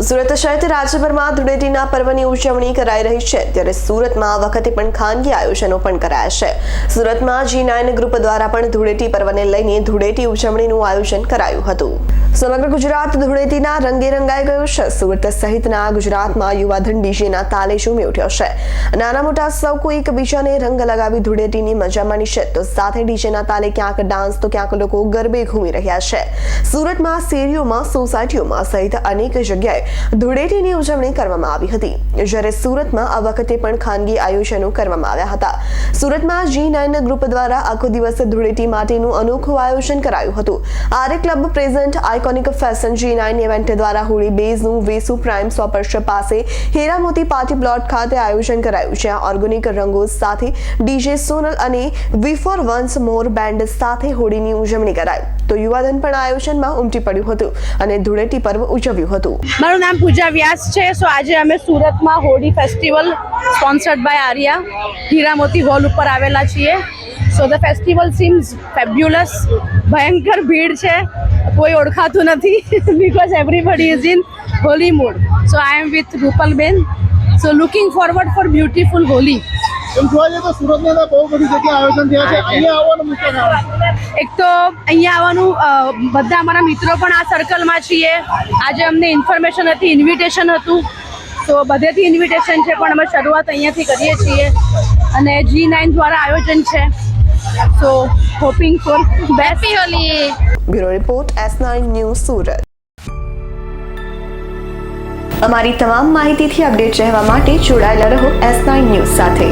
સુરત સહિત રાજ્યભરમાં ધૂળેટીના પર્વની ઉજવણી કરાઈ રહી છે. ત્યારે સુરતમાં આ વખતે પણ ખાનગી આયોજનો પણ કરાયા છે. સુરતમાં જી નાઇન ગ્રુપ દ્વારા પણ ધૂળેટી પર્વને લઈને ધૂળેટી ઉજવણીનું આયોજન કરાયું હતું. સમગ્ર ગુજરાત ધૂળેટીના રંગે રંગાઈ ગયું છે. સુરત સહિતના ગુજરાતમાં યુવાધન ડીજેના તાલે ઝૂમી ઉઠ્યો છે. નાના મોટા સૌ કોઈ એકબીજાને રંગ લગાવી ધૂળેટીની મજા માણી છે. તો સાથે ડીજેના તાલે ક્યાંક ડાન્સ, તો ક્યાંક લોકો ગરબે ઘૂમી રહ્યા છે. સુરતમાં શેરીઓમાં, સોસાયટીઓમાં સહિત અનેક જગ્યાએ ધૂળેટીની ઉજવણી કરવામાં આવી હતી. જ્યારે સુરતમાં આ વખતે પણ ખાનગી આયોજનો કરવામાં આવ્યા હતા. સુરતમાં જી નાઇન ગ્રુપ દ્વારા આખો દિવસ ધૂળેટી માટેનું અનોખું આયોજન કરાયું હતું. આરે club present iconic fashion G nine event દ્વારા હોળી બેઝનું વેસુ પ્રાઇમ સોપર્શ પાસે હીરામોતી પાર્ટી પ્લોટ ખાતે આયોજન કરાયું છે. ઓર્ગેનિક રંગો સાથે ડીજે સોનલ અને V four once more band સાથે હોળીની ઉજવણી કરાઈ. તો યુવાધન પણ આયોજનમાં ઉમટી પડ્યું હતું અને ધૂળેટી પર્વ ઉજવ્યું હતું. મારું નામ પૂજા વ્યાસ છે. સો આજે અમે સુરતમાં Holi festival sponsored by Arya Hiramoti hall ઉપર આવેલા છીએ. So the festival seems fabulous ભયંકર ભીડ છે. કોઈ ઓળખાતું નથી. Because everybody is in Holi mood so I am with Rupalben so looking forward for beautiful Holi એમ જોવા જઈએ તો સુરતની અંદર બહુ બધી જગ્યાએ આયોજન થયા છે. અહીંયા આવવાનું મુખ્ય કારણ એક તો અહીંયા આવવાનું બધા અમારા મિત્રો પણ આ સર્કલમાં છીએ. આજે અમને ઇન્ફોર્મેશન હતી ઇન્વિટેશન હતું. તો બધેથી ઇન્વિટેશન છે પણ અમે શરૂઆત અહીંયાથી કરીએ છીએ. અને જી નાઇન દ્વારા આયોજન છે. So hoping for best. Happy Holi! Bureau S nine news Surat અમારી તમામ માહિતીથી અપડેટ રહેવા માટે જોડાયેલા રહો એસ નાઇન ન્યૂઝ સાથે